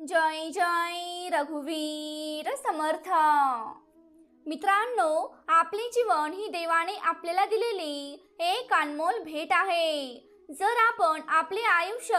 जय जय रघुवीर समर्थ. मित्रांनो आपले जीवन ही देवाने आपल्याला दिलेली एक अनमोल भेट आहे. जर आपण आपले आयुष्य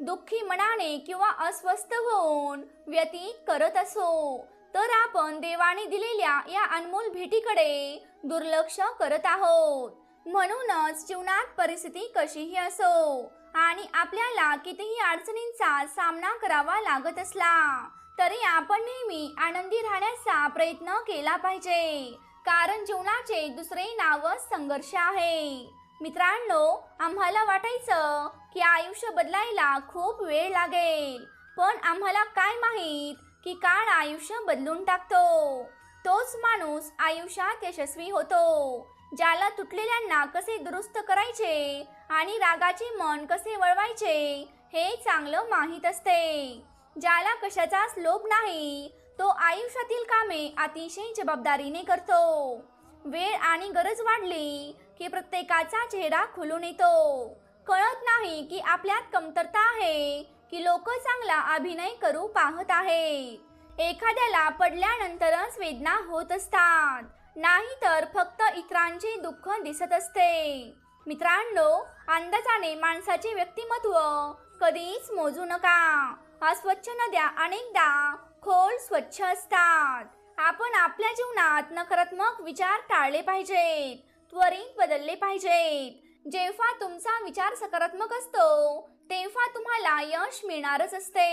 दुःखी मनाने किंवा अस्वस्थ होऊन व्यतीत करत असो तर आपण देवाने दिलेल्या या अनमोल भेटीकडे दुर्लक्ष करत आहोत. म्हणूनच जीवनात परिस्थिती कशीही असो आणि आपल्याला कितीही अडचणींचा सामना करावा लागत असला तरी आपण नेहमी आनंदी राहण्याचा प्रयत्न केला पाहिजे. कारण जीवनाचे दुसरे नावच संघर्ष आहे. मित्रांनो आम्हाला वाटायचं की आयुष्य बदलायला खूप वेळ लागेल. पण आम्हाला काय माहीत की काळ आयुष्य बदलून टाकतो. तोच माणूस आयुष्यात यशस्वी होतो. ज्याला तुटलेल्यांना कसे दुरुस्त करायचे आणि रागाचे मन कसे वळवायचे हे चांगलं माहीत असते. ज्याला कशाचाच लोभ नाही तो आयुष्यातील कामे अतिशय जबाबदारीने करतो. वेळ आणि गरज वाढली की प्रत्येकाचा चेहरा खुलून येतो. कळत नाही की आपल्यात कमतरता आहे की लोक चांगला अभिनय करू पाहत आहे एखाद्याला पडल्यानंतरच वेदना होत असतात. नाही तर फक्त इतरांचे दुःख दिसत असते. मित्रांनो अंदाजाने माणसाचे व्यक्तिमत्व कधीच मोजू नका. अस्वच्छ नद्या अनेकदा खोल स्वच्छ असतात. आपण आपल्या जीवनात नकारात्मक विचार टाळले पाहिजेत त्वरित बदलले पाहिजेत. जेव्हा तुमचा विचार सकारात्मक असतो तेव्हा तुम्हाला यश मिळणारच असते.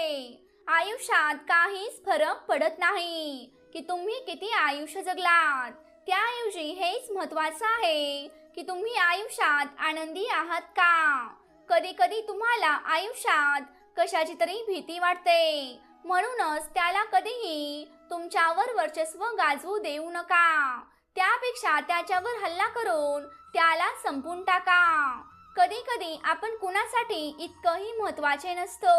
आयुष्यात काहीच फरक पडत नाही की तुम्ही किती आयुष्य जगलात. त्याऐवजी हेच महत्वाचं आहे की तुम्ही आयुष्यात आनंदी आहात का? कधी कधी तुम्हाला आयुष्यात कशाची तरी भीती वाटते. म्हणूनच त्याला कधीही तुमच्यावर वर्चस्व गाजवू देऊ नका. त्यापेक्षा त्याच्यावर हल्ला करून त्याला संपून टाका. कधी कधी आपण कुणासाठी इतकंही महत्त्वाचे नसतो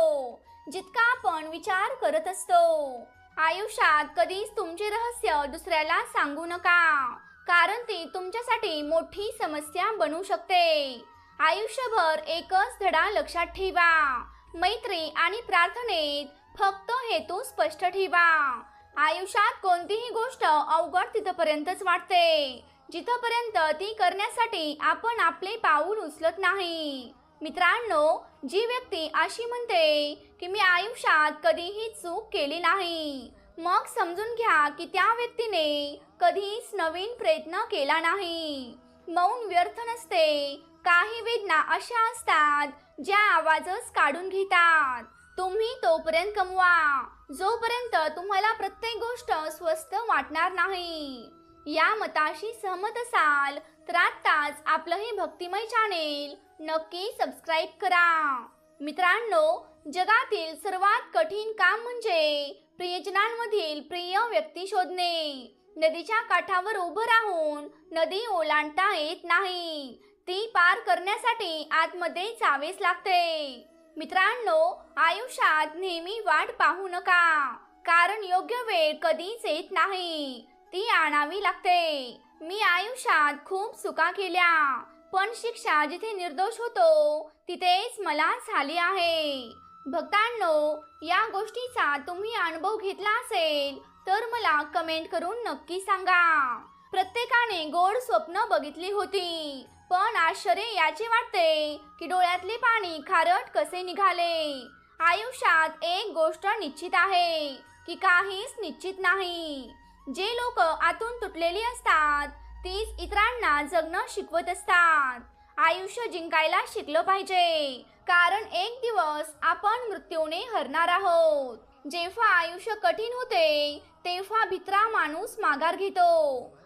जितका आपण विचार करत असतो. आयुष्यात कधीच तुमचे रहस्य दुसऱ्याला सांगू नका. कारण ती तुमच्यासाठी मोठी समस्या बनू शकते. आयुष्यभर एकच धडा लक्षात ठेवा. मैत्री आणि प्रार्थनेत फक्त हेतू स्पष्ट ठेवा. आयुष्यात कोणतीही गोष्ट अवघड तिथपर्यंतच वाटते. जिथपर्यंत ती करण्यासाठी आपण आपले पाऊल उचलत नाही. मित्रांनो जी व्यक्ती अशी म्हणते की मी आयुष्यात कधीही चूक केली नाही. मग समजून घ्या की त्या व्यक्तीने कधीच नवीन प्रयत्न केला नाही. मौन व्यर्थ नसते. काही वेदना अशा असतात ज्या आवाजच काढून घेतात. तुम्ही तोपर्यंत कमवा. जोपर्यंत तुम्हाला प्रत्येक गोष्ट स्वस्त वाटणार नाही. या मताशी सहमत असाल तर आत्ताच आपलं हे भक्तिमय चॅनेल नक्की सबस्क्राईब करा. मित्रांनो जगातील सर्वात कठीण काम म्हणजे प्रियजनांमधील प्रिय व्यक्ती शोधणे. नदीच्या काठावर उभं राहून नदी ओलांडता येत नाही. ती पार करण्यासाठी आतमध्ये जावेच लागते. मित्रांनो आयुष्यात नेहमी वाट पाहू नका. कारण योग्य वेळ कधीच येत नाही. ती आणावी लागते. मी आयुष्यात खूप चुका केल्या. पण शिक्षा जिथे निर्दोष होतो तिथेच मला झाली आहे. भक्तांनो या गोष्टीचा तुम्ही अनुभव घेतला असेल तर मला कमेंट करून नक्की सांगा. प्रत्येकाने गोड स्वप्न बघितली होती पण आश्चर्य याचे वाटते की डोळ्यातले पाणी खारट कसे निघाले? आयुष्यात एक गोष्ट निश्चित आहे की काहीच निश्चित नाही. जे लोक आतून तुटलेली असतात तीच इतरांना जगणं शिकवत असतात. आयुष्य जिंकायला शिकलं पाहिजे. कारण एक दिवस आपण मृत्यूने हरणार आहोत. जेव्हा आयुष्य कठीण होते तेव्हा भित्रा माणूस माघार घेतो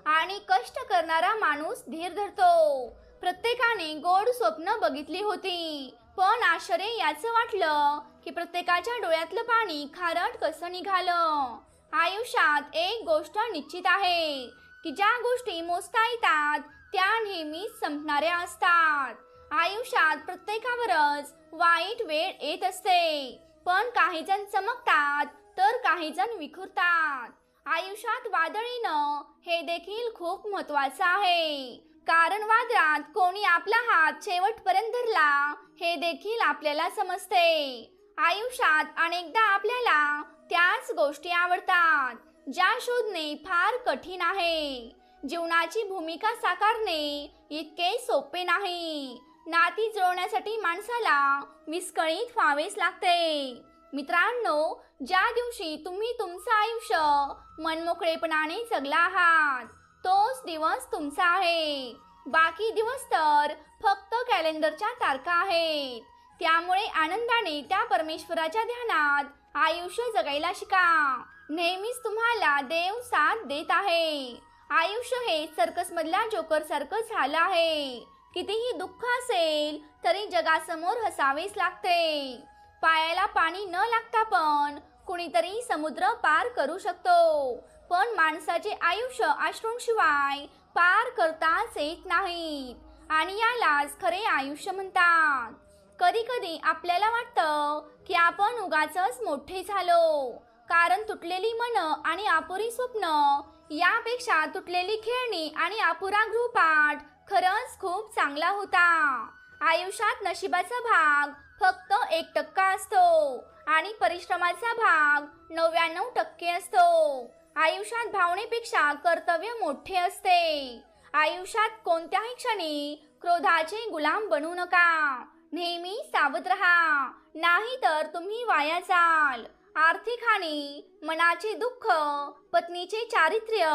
आणि कष्ट करणारा माणूस धीर धरतो. प्रत्येकाने गोड स्वप्न बघितली होती पण आश्चर्य याचं वाटलं की प्रत्येकाच्या डोळ्यातलं पाणी खारट कसं निघालं? आयुष्यात एक गोष्ट निश्चित आहे की ज्या गोष्टी मोजता येतात त्या नेहमीच संपणाऱ्या असतात. आयुष्यात प्रत्येकावरच वाईट वेळ येत असते. पण काही जण चमकतात तर काही जण विखुरतात. आयुष्यात वादळ हे देखील खूप महत्वाचं आहे. कारण वादळात कोणी आपला हात शेवटपर्यंत धरला हे देखील आपल्याला समजते. आयुष्यात अनेकदा आपल्याला त्याच गोष्टी आवडतात ज्या शोधणे फार कठीण आहे. जीवनाची भूमिका साकारणे इतके सोपे नाही. नाती जुळवण्यासाठी माणसाला विस्कळीत व्हावेच लागते. मित्रांनो ज्या दिवशी तुम्ही तुमचं आयुष्य मनमोकळेपणाने जगला आहात तोच दिवस तुमचा आहे. बाकी दिवस तर फक्त कॅलेंडरच्या तारखा आहेत. त्यामुळे आनंदाने त्या परमेश्वराच्या ध्यानात आयुष्य जगायला शिका. नेहमीच तुम्हाला देव साथ देत आहे. आयुष्य हे सर्कस मधल्या जोकर सारखं झालं आहे. कितीही दुःख असेल तरी जगासमोर हसावेच लागते. पायाला पाणी न लागता पण कुणीतरी समुद्र पार करू शकतो. पण माणसाचे आयुष्य अश्रूंशिवाय पार करताच येत नाहीत. आणि यालाच खरे आयुष्य म्हणतात. कधी कधी आपल्याला वाटतं की आपण उगाच मोठे झालो. कारण तुटलेली मन आणि अपुरी स्वप्न यापेक्षा तुटलेली खेळणी आणि अपुरा गृहपाठ खरंच खूप चांगला होता. आयुष्यात नशिबाचा भाग फक्त एक टक्का असतो आणि परिश्रमाचा भाग नव्याण्णव टक्के असतो. आयुष्यात भावनेपेक्षा कर्तव्य मोठे असते. आयुष्यात कोणत्याही क्षणी क्रोधाचे गुलाम बनू नका. नेहमी सावध राहा. नाही तर तुम्ही वाया जाल. आर्थिक हानी मनाचे दुःख पत्नीचे चारित्र्य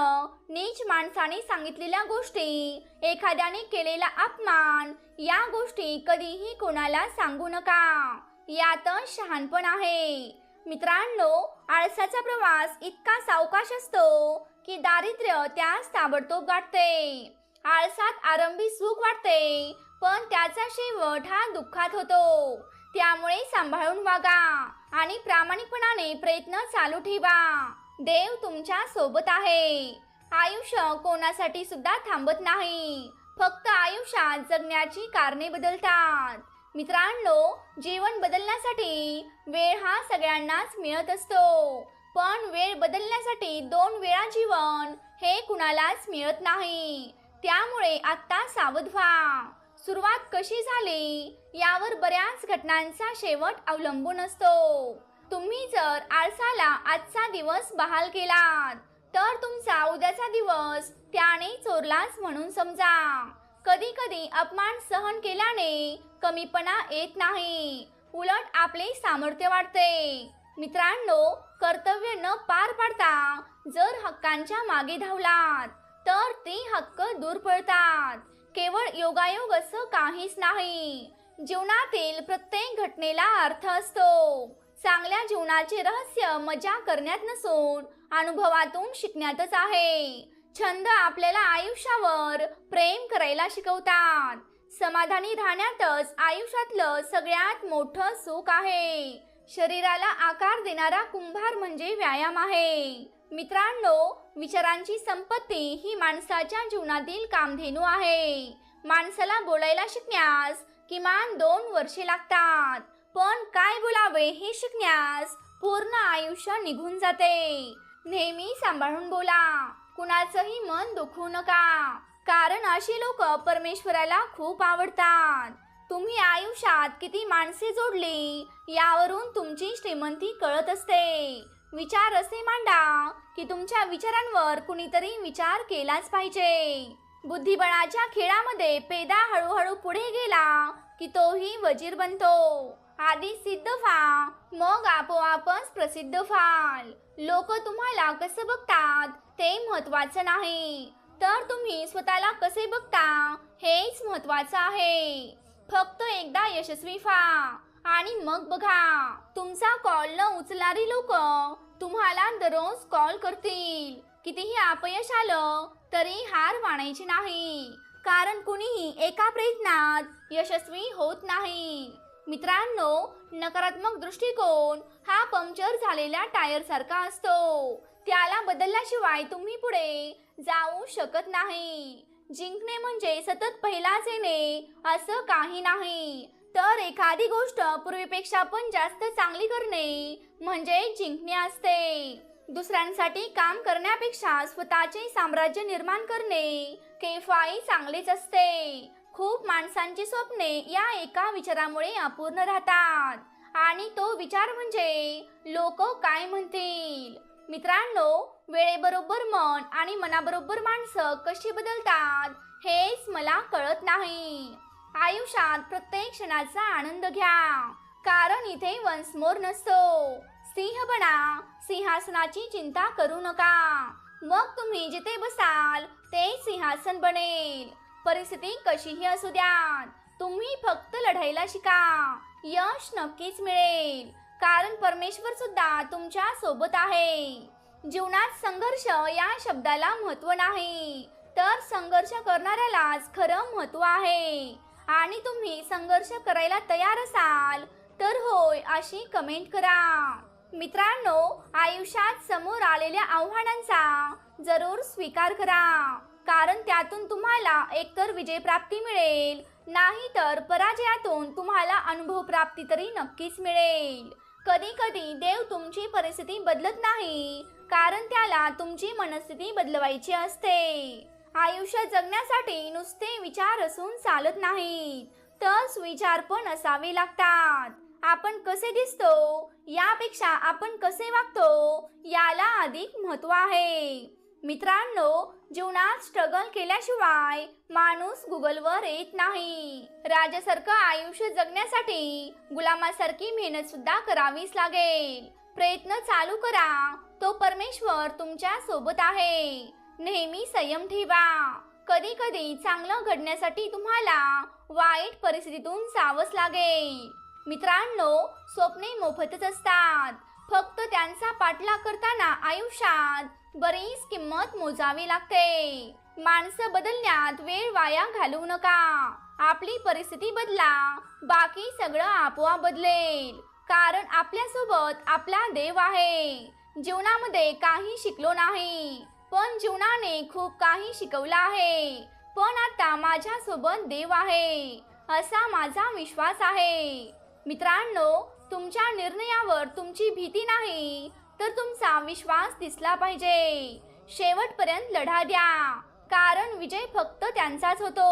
नीच माणसाने सांगितलेल्या गोष्टी एखाद्याने केलेला अपमान या गोष्टी कधीही कोणाला सांगू नका. यातच शहाणपण आहे. मित्रांनो आळसाचा प्रवास इतका सावकाश असतो की दारिद्र्य त्यास ताबडतोब गाठते. आळसात आरंभी सुख वाटते पण त्याचा शेवट हा दुःखात होतो. त्यामुळे सांभाळून वागा आणि प्रामाणिकपणाने प्रयत्न चालू ठेवा. देव तुमच्यासोबत आहे. आयुष्य कोणासाठी सुद्धा थांबत नाही. फक्त आयुष्यात जगण्याची कारणे बदलतात. मित्रांनो जीवन बदलण्यासाठी वेळ हा सगळ्यांनाच मिळत असतो. पण वेळ बदलण्यासाठी दोन वेळा जीवन हे कुणालाच मिळत नाही. त्यामुळे आत्ता सावध व्हा. सुरुवात कशी झाली? यावर बऱ्याच घटनांचा शेवट अवलंबून असतो. तुम्ही जर आळसाला आजचा दिवस बहाल केलात तर तुमचा उद्याचा दिवस त्याने चोरलाच म्हणून समजा. कधी कधी अपमान सहन केल्याने कमीपणा येत नाही उलट आपले सामर्थ्य वाढते. मित्रांनो कर्तव्य न पार पाडता जर हक्कांच्या मागे धावलात तर ते हक्क दूर पडतात केवळ योगायोग असं काहीच नाही. जीवनातील प्रत्येक घटनेला अर्थ असतो. चांगल्या जीवनाचे रहस्य मजा करण्यात नसून अनुभवातून शिकण्यातच आहे. छंद आपल्याला आयुष्यावर प्रेम करायला शिकवतात. समाधानी राहण्यातच आयुष्यातलं सगळ्यात मोठं सुख आहे. शरीराला आकार देणारा कुंभार म्हणजे व्यायाम आहे. मित्रांनो विचारांची संपत्ती ही माणसाच्या जीवनातील कामधेनू आहे. माणसाला बोलायला शिकण्यास किमान दोन वर्षे लागतात. पण काय बोलावे हे शिकण्यास पूर्ण आयुष्य निघून जाते. नेहमी सांभाळून बोला. कुणाचंही मन दुखवू नका. कारण अशी लोक परमेश्वराला खूप आवडतात. तुम्ही आयुष्यात किती माणसे जोडली यावरून तुमची श्रीमंती कळत असते. विचार असे मांडा की तुमच्या विचारांवर कुणीतरी विचार केलाच पाहिजे. बुद्धिबळाच्या खेळामध्ये पेदा हळूहळू पुढे गेला की तोही वजीर बनतो. आधी सिद्ध व्हा मग आपोआपच प्रसिद्ध व्हाल. लोक तुम्हाला कसं बघतात ते महत्वाचं नाही. तर तुम्ही स्वतःला कसे बघता हेच महत्वाचं आहे. फक्त एकदा यशस्वी व्हा. आणि मग बघा तुमचा कॉल न उचलणारी लोक तुम्हाला दररोज कॉल करतील. कितीही अपयश आलं तरी हार मानायची नाही. कारण कुणीही एका प्रयत्नात यशस्वी होत नाही. मित्रांनो नकारात्मक दृष्टिकोन हा पंक्चर झालेल्या टायर सारखा असतो. त्याला बदलल्याशिवाय तुम्ही पुढे जाऊ शकत नाही. जिंकणे म्हणजे सतत पहिलाच येणे असं काही नाही. तर एखादी गोष्ट पूर्वीपेक्षा पण जास्त चांगली करणे म्हणजे जिंकणे असते. दुसऱ्यांसाठी काम करण्यापेक्षा स्वतःचे साम्राज्य निर्माण करणे केफाई चांगलेच असते. खूप माणसांची स्वप्ने या एका विचारामुळे अपूर्ण राहतात. आणि तो विचार म्हणजे लोक काय म्हणतील? मित्रांनो वेळेबरोबर मन आणि मनाबरोबर माणसं कशी बदलतात हेच मला कळत नाही. आयुष्यात प्रत्येक क्षणाचा आनंद घ्या. कारण इथे वन्स मोर नसतो. सिंह बना. सिंहासनाची चिंता करू नका. मग तुम्ही जिथे बसाल ते सिंहासन बनेल. परिस्थिती कशीही असू द्या तुम्ही फक्त लढायला शिका. यश नक्कीच मिळेल. कारण परमेश्वर सुद्धा तुमच्यासोबत आहे. जीवनात संघर्ष या शब्दाला महत्त्व नाही. तर संघर्ष करणाऱ्यालाच खरं महत्त्व आहे. आणि तुम्ही संघर्ष करायला तयार असाल तर होय अशी कमेंट करा. मित्रांनो आयुष्यात समोर आलेल्या आव्हानांचा जरूर स्वीकार करा. कारण त्यातून तुम्हाला एकतर विजय प्राप्ती मिळेल नाही तर पराजयातून तुम्हाला अनुभव प्राप्ती तरी नक्कीच मिळेल. कधी कधी देव तुमची परिस्थिती बदलत नाही कारण त्याला तुमची मनस्थिती बदलवायची असते. आयुष्य जगण्यासाठी नुसते विचार असून चालत नाहीत. तर सुविचार पण असावे लागतात. आपण कसे दिसतो? यापेक्षा आपण कसे वागतो? याला अधिक महत्त्व आहे. मित्रांनो जीवनात स्ट्रगल केल्याशिवाय माणूस गुगलवर येत नाही. राजासारखं आयुष्य जगण्यासाठी गुलामासारखी मेहनत सुद्धा करावीच लागेल. प्रयत्न चालू करा. तो परमेश्वर तुमच्यासोबत आहे. नेहमी संयम ठेवा. कधी कधी चांगलं घडण्यासाठी तुम्हाला वाईट परिस्थितीतून जावंच लागेल. मित्रांनो स्वप्ने मोफतच असतात. फक्त त्यांचा पाठलाग करताना आयुष्यात बरीच किंमत मोजावी लागते. माणसं बदलण्यात वेळ वाया घालवू नका. आपली परिस्थिती बदला बाकी सगळं आपोआप बदलेल. कारण आपल्यासोबत आपला देव आहे. जीवनामध्ये काही शिकलो नाही. पण जीवनाने खूप काही शिकवलं आहे. पण आता माझ्या सोबत देव आहे असा माझा विश्वास आहे. मित्रांनो तुमच्या निर्णयावर तुमची भीती नाही तर तुमचा विश्वास दिसला पाहिजे. शेवटपर्यंत लढा द्या. कारण विजय फक्त त्यांचाच होतो.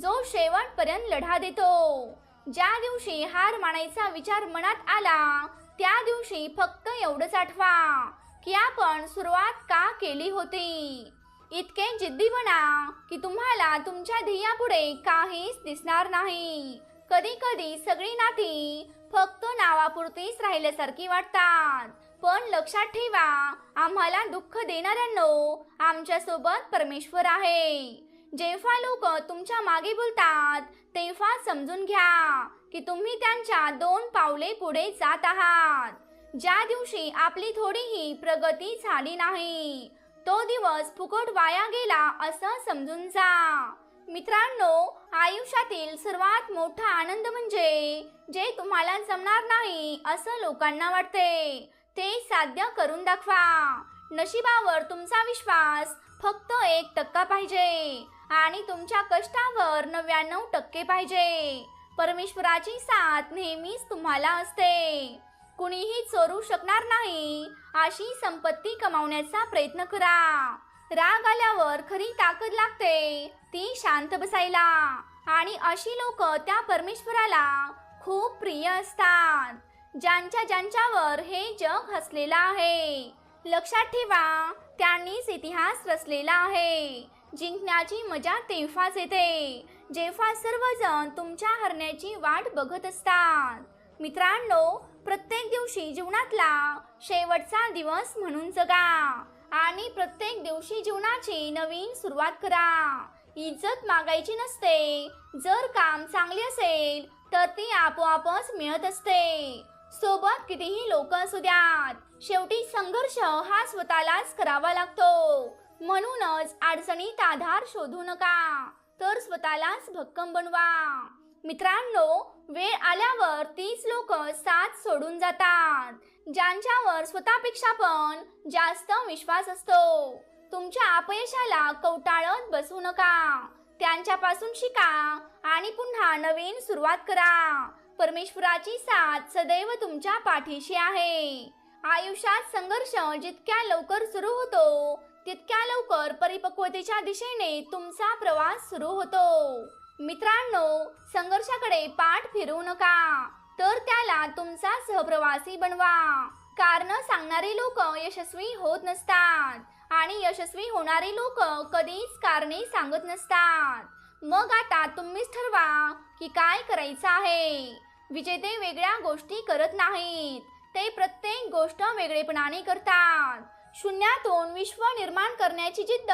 जो शेवटपर्यंत लढा देतो. ज्या दिवशी हार मानायचा विचार मनात आला त्या दिवशी फक्त एवढंच आठवा. की आपण सुरुवात का केली होती? इतके जिद्दी बना की तुम्हाला तुमच्या ध्येयापुढे काहीच दिसणार नाही. कधी कधी सगळी नाती फक्त नावापुरतीच राहिल्यासारखी वाटतात. पण लक्षात ठेवा आम्हाला दुःख देणाऱ्यांनो आमच्यासोबत परमेश्वर आहे. जेव्हा लोक तुमच्या मागे बोलतात तेव्हा समजून घ्या की तुम्ही त्यांच्या दोन पावले पुढे जात आहात. ज्या दिवशी आपली थोडीही प्रगती झाली नाही तो दिवस फुकट वाया गेला असं समजून जा. मित्रांनो आयुष्यातील सर्वात मोठा आनंद म्हणजे जे तुम्हाला जमणार नाही असं लोकांना वाटते ते साध्य करून दाखवा. नशिबावर तुमचा विश्वास फक्त एक टक्का पाहिजे आणि तुमच्या कष्टावर नव्याण्णव टक्के पाहिजे. परमेश्वराची साथ नेहमीच तुम्हाला असते. कुणीही चोरू शकणार नाही. अशी संपत्ती कमावण्याचा प्रयत्न करा. राग आल्यावर खरी ताकद लागते. ती शांत बसायला. आणि अशी लोक त्या परमेश्वराला खूप प्रिय असतात. ज्यांच्या ज्यांच्यावर हे जग हसलेलं आहे. लक्षात ठेवा त्यांनीच इतिहास रचलेला आहे. जिंकण्याची मजा तेव्हाच येते. जेव्हा सर्वजण तुमच्या हरण्याची वाट बघत असतात. मित्रांनो प्रत्येक दिवशी जीवनातला शेवटचा दिवस म्हणून जगा आणि प्रत्येक दिवशी जीवनाची नवीन सुरुवात करा. इज्जत मागायची नसते. जर काम चांगले असेल तर ती आपोआपच मिळत असते. सोबत कितीही लोक असू द्यात शेवटी संघर्ष हा स्वतःलाच करावा लागतो. म्हणूनच अडचणीत आधार शोधू नका तर स्वतःलाच भक्कम बनवा. मित्रांनो वेळ आल्यावर तीच लोक साथ सोडून जातात. ज्यांच्यावर स्वतःपेक्षा पण जास्त विश्वास असतो. तुमच्या अपयशाला कवटाळत बसू नका. त्यांच्यापासून शिका आणि पुन्हा नवीन सुरुवात करा. परमेश्वराची साथ सदैव तुमच्या पाठीशी आहे. आयुष्यात संघर्ष जितक्या लवकर सुरू होतो तितक्या लवकर परिपक्वतेच्या दिशेने तुमचा प्रवास सुरू होतो. मित्रांनो संघर्षाकडे पाठ फिरू नका. तर त्याला तुमचा सहप्रवासी बनवा. कारण सांगणारी लोक यशस्वी होत नसतात आणि यशस्वी होणारी लोक कधीच कारणे सांगत नसतात. मग आता तुम्हीच ठरवा की काय करायचं आहे. विजेते वेगळ्या गोष्टी करत नाहीत. ते प्रत्येक गोष्ट वेगळेपणाने करतात. शून्यातून विश्व निर्माण करण्याची जिद्द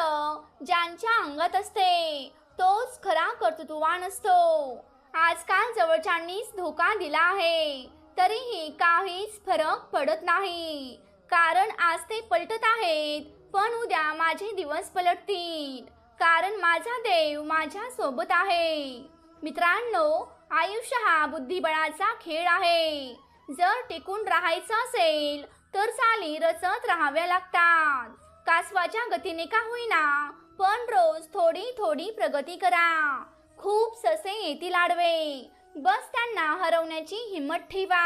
ज्यांच्या अंगात असते. तोच खरा कर्तृत्ववान असतो. आजकाल जवळच्यांनीच धोका दिला आहे. तरीही काहीच फरक पडत नाही. कारण आज ते पलटत आहेत पण उद्या माझे दिवस पलटतील. कारण माझा देव माझ्या सोबत आहे. मित्रांनो आयुष्य हा बुद्धिबळाचा खेळ आहे. जर टिकून राहायचं असेल तर चाली रचत राहाव्या लागतात. कासवाच्या गतीने का होईना पण रोज थोडी थोडी प्रगती करा. खूप ससे येतील आडवे. बस त्यांना हरवण्याची हिंमत ठेवा.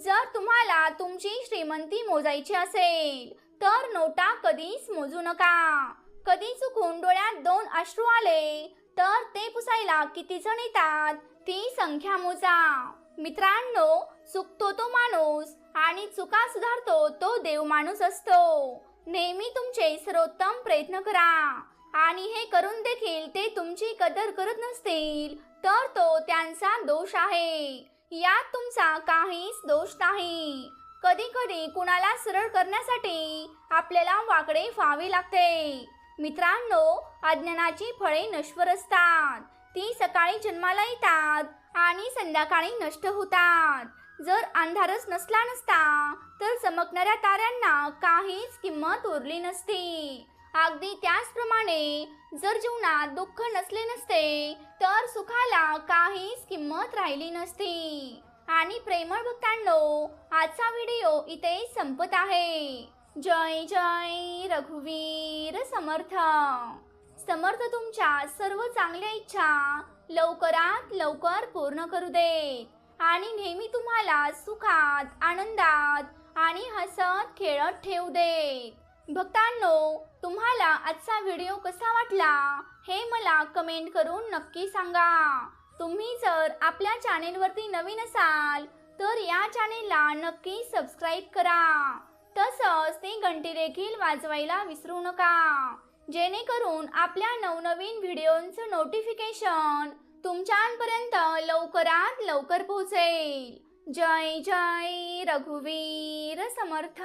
जर तुम्हाला तुमची श्रीमंती मोजायची असेल तर नोटा कधीच मोजू नका. कधी चुकून डोळ्यात दोन अश्रू आले तर ते पुसायला किती जण येतात ती संख्या मोजा. मित्रांनो चुकतो तो माणूस आणि चुका सुधारतो तो देव माणूस असतो. नेहमी तुमचे सर्वोत्तम प्रयत्न करा. आणि हे करून देखील ते तुमची कदर करत नसतील तर तो त्यांचा दोष आहे. यात तुमचा काहीच दोष नाही. कधी कधी कुणाला सरळ करण्यासाठी आपल्याला वाकडे व्हावे लागते. मित्रांनो अज्ञानाची फळे नश्वर असतात. ती सकाळी जन्माला येतात आणि संध्याकाळी नष्ट होतात. जर अंधारच नसला नसता तर चमकणाऱ्या ताऱ्यांना काहीच किंमत उरली नसती. अगदी त्याचप्रमाणे जर जीवनात दुःख नसले नसते तर सुखाला काहीच किंमत राहिली नसती. आणि प्रेमळ भक्तांनो आजचा व्हिडिओ इथे संपत आहे. जय जय रघुवीर समर्थ. समर्थ तुमच्या सर्व चांगल्या इच्छा लवकरात लवकर पूर्ण करू देत. आणि नेहमी तुम्हाला सुखात आनंदात आणि हसत खेळत ठेवू दे भक्तांनो तुम्हाला आजचा व्हिडिओ कसा वाटला हे मला कमेंट करून नक्की सांगा. तुम्ही जर आपल्या चॅनेलवरती नवीन असाल तर या चॅनेलला नक्की सबस्क्राईब करा. तसंच ती घंटी देखील वाजवायला विसरू नका. जेणेकरून आपल्या नवनवीन व्हिडिओंचं नोटिफिकेशन तुमच्यापर्यंत लवकरात लवकर पोहोचेल. जय जय रघुवीर समर्थ.